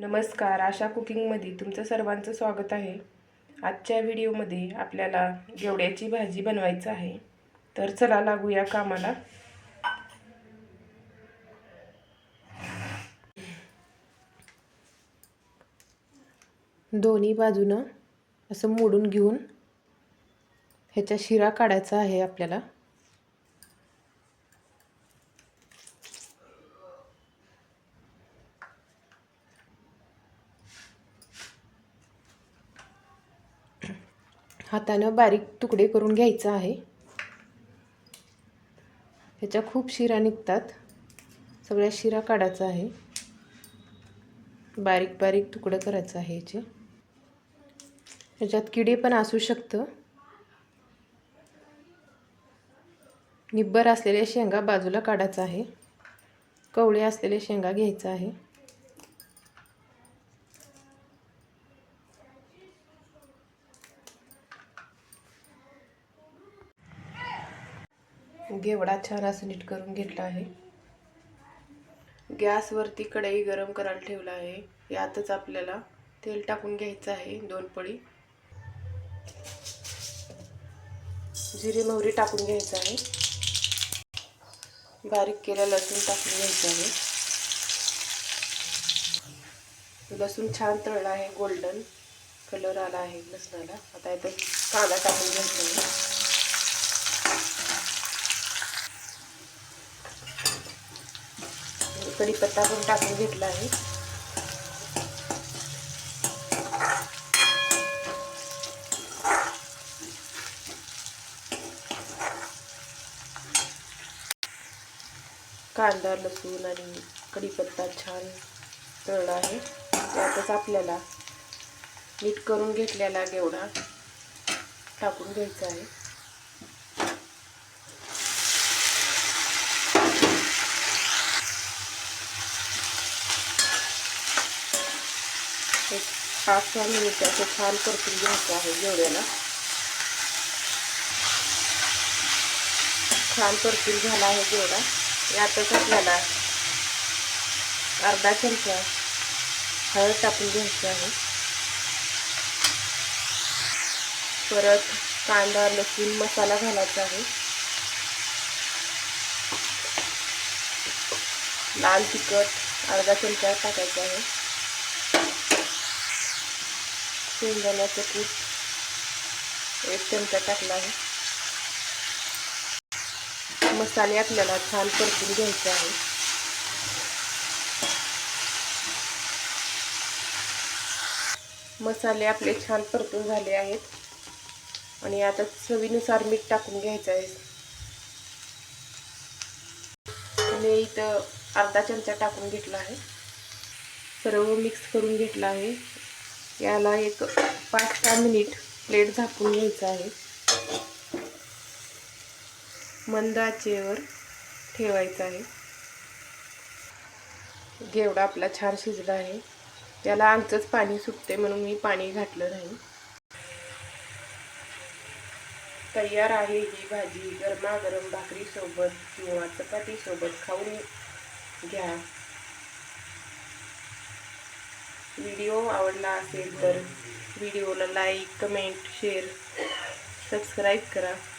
नमस्कार आशा कुकिंगमध्ये तुमचं सर्वांचं स्वागत आहे. आजच्या व्हिडिओमध्ये आपल्याला गेवड्याची भाजी बनवायचं आहे. तर चला लागूया कामाला. दोन्ही बाजूनं असं मोडून घेऊन ह्याच्या शिरा काढायचा आहे आपल्याला. हातानं बारीक तुकडे करून घ्यायचं आहे. ह्याच्या खूप शिरा निघतात. सगळ्या शिरा काढायचा आहे. बारीक बारीक तुकडं करायचं आहे याचे. ह्याच्यात किडे पण असू शकतं. निब्बर असलेल्या शेंगा बाजूला काढायचा आहे. कवळे असलेल्या शेंगा घ्यायचा आहे. घेवडा छान असं नीट करून घेतला आहे. गॅसवरती कढई गरम करायला ठेवला आहे. यातच आपल्याला तेल टाकून घ्यायचं आहे दोन पळी. जिरे मोहरी टाकून घ्यायचं आहे. बारीक केलं लसूण टाकून घ्यायचं आहे. लसूण छान तळला आहे गोल्डन कलर आला आहे लसणाला. आता इथं कांदा टाकून घ्यायचा आहे. कढीपत्ता पण टाकून घेतला आहे. कांदा लसूण आणि कढीपत्ता छान तळला आहे. त्यातच आपल्याला नीट करून घेतलेला गेवडा टाकून घ्यायचा आहे एक पाच सहा मिनिट असं छान परतून घ्यायचं आहे जेवढ्याला. छान परतून झाला आहे जेवढा. यातच आपल्याला अर्धा चमचा हळद टाकून घ्यायची आहे. परत कांदा लसूण मसाला घालायचा आहे. लाल तिखट अर्धा चमचा टाकायचा आहे. शेंगदाण्याचं कूट एक चमचा टाकला आहे. मसाले आपल्याला छान परतून घ्यायचे आहे. मसाले आपले छान परतून झाले आहेत. आणि आता चवीनुसार मीठ टाकून घ्यायचं आहे. मी इथं अर्धा चमचा टाकून घेतला आहे. सर्व मिक्स करून घेतला आहे. याला एक पाच सहा मिनिट प्लेट झाकून घ्यायचं आहे. मंद आचेवर ठेवायचं आहे. घेवडा आपला छान शिजला आहे. त्याला आमचंच पाणी सुटते म्हणून मी पाणी घातलं नाही. तयार आहे ही भाजी. गरमागरम भाकरीसोबत किंवा चपातीसोबत खाऊन घ्या. व्हिडिओ आवडला असेल तर व्हिडिओला लाईक कमेंट शेअर सबस्क्राईब करा.